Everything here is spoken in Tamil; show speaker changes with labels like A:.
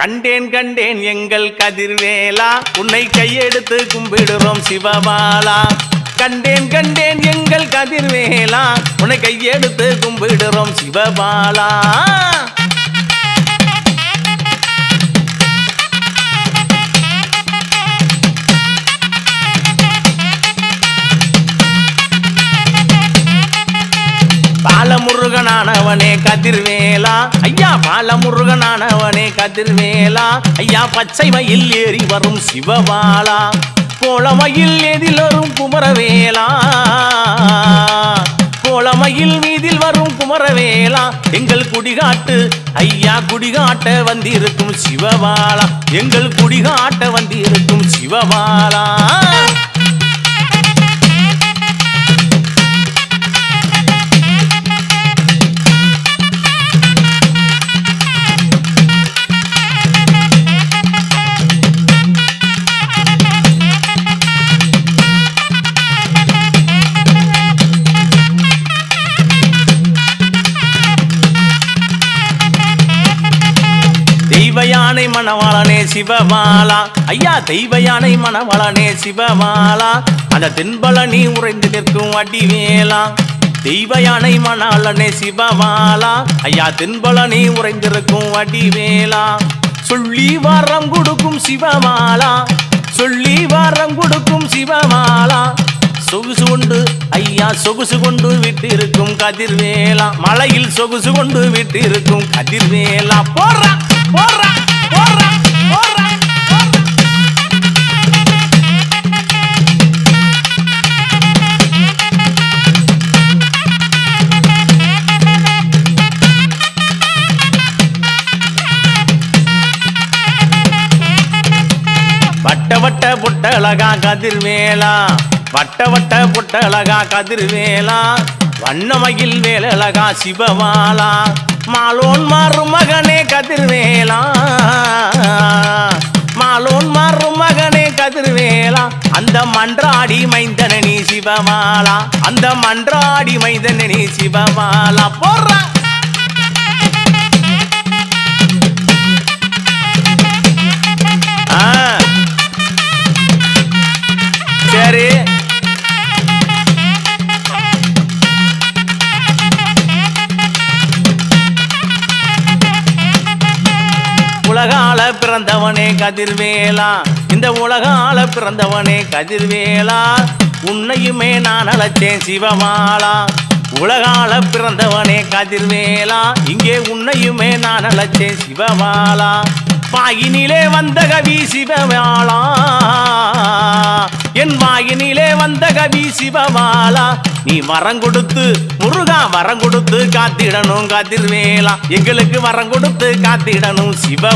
A: கண்டேன் கண்டேன் எங்கள் கதிர்வேலா. உன்னை கையெடுத்து கும்பிடுறோம் சிவபாலா. கண்டேன் கண்டேன் எங்கள் கதிர்வேலா. உன்னை கையெடுத்து கும்பிடுறோம் சிவபாலா. பாலமுருகனானவனே கதிர்வேலா. ஐயா பாலமுருகனானவனே கதிர்வேலா. ஐயா பச்சை மயில் ஏறி வரும் சிவபாலா. கோலமயில் எதில் வரும் குமரவேலா. கோலமயில் மீதில் வரும் குமரவேலா. எங்கள் குடிகாட்டு ஐயா குடிகாட்ட வந்திருக்கும் சிவபாலா. எங்கள் குடிகாட்ட வந்திருக்கும் சிவபாலா. தெய்வ யானை மணவாளனே சிவமாலா. ஐயா தெய்வ யானை மணவாளனே சிவமாலா. அந்த தென்பழனி உறைந்து நிற்கும் அடிவேலா. தெய்வ யானை மணாளனே சிவமாலா. ஐயா தென்பழனி உறைந்திருக்கும் அடிவேலா. சொல்லி வரம் கொடுக்கும் சிவமாலா. சொல்லி வரம் கொடுக்கும் சிவமாலா. சொகுசு கொண்டு ஐயா சொகுசு கொண்டு விட்டிருக்கும் கதிர்வேலா. மலையில் சொகுசு கொண்டு விட்டிருக்கும் கதிர்வேலா. போற! வட்ட வட்ட புட்டழகா கதிர்வேலா. வட்ட வட்ட புட்டழகா கதிர்வேலா. வேல வேலழகா சிவமாலா மாலோன் மாறும் மகனே கதிர்வேலா. மாலோன் மாறும் மகனே கதிர்வேலா. அந்த மன்றாடி மைந்தனி சிவமாலா அந்த மன்றாடி மைந்தனி சிவமாலா போடுறா உலகால பிறந்தவனே கதிர்வேலா. இந்த உலகால பிறந்தவனே கதிர்வேலா. உன்னையுமே நான் அழைச்சேன் சிவமாலா. உலகால பிறந்தவனே கதிர்வேலா. இங்கே உன்னையுமே நான் அழைச்சேன் சிவமாலா. பாயினிலே வந்த கவி சிவமாலா. என் வாயினிலே வந்த கவி சிவமாலா. நீ வரம் கொடுத்து முருகா வரம் கொடுத்து காத்திடணும் காத்திருவேலா எங்களுக்கு வரம் கொடுத்து காத்திடணும் சிவ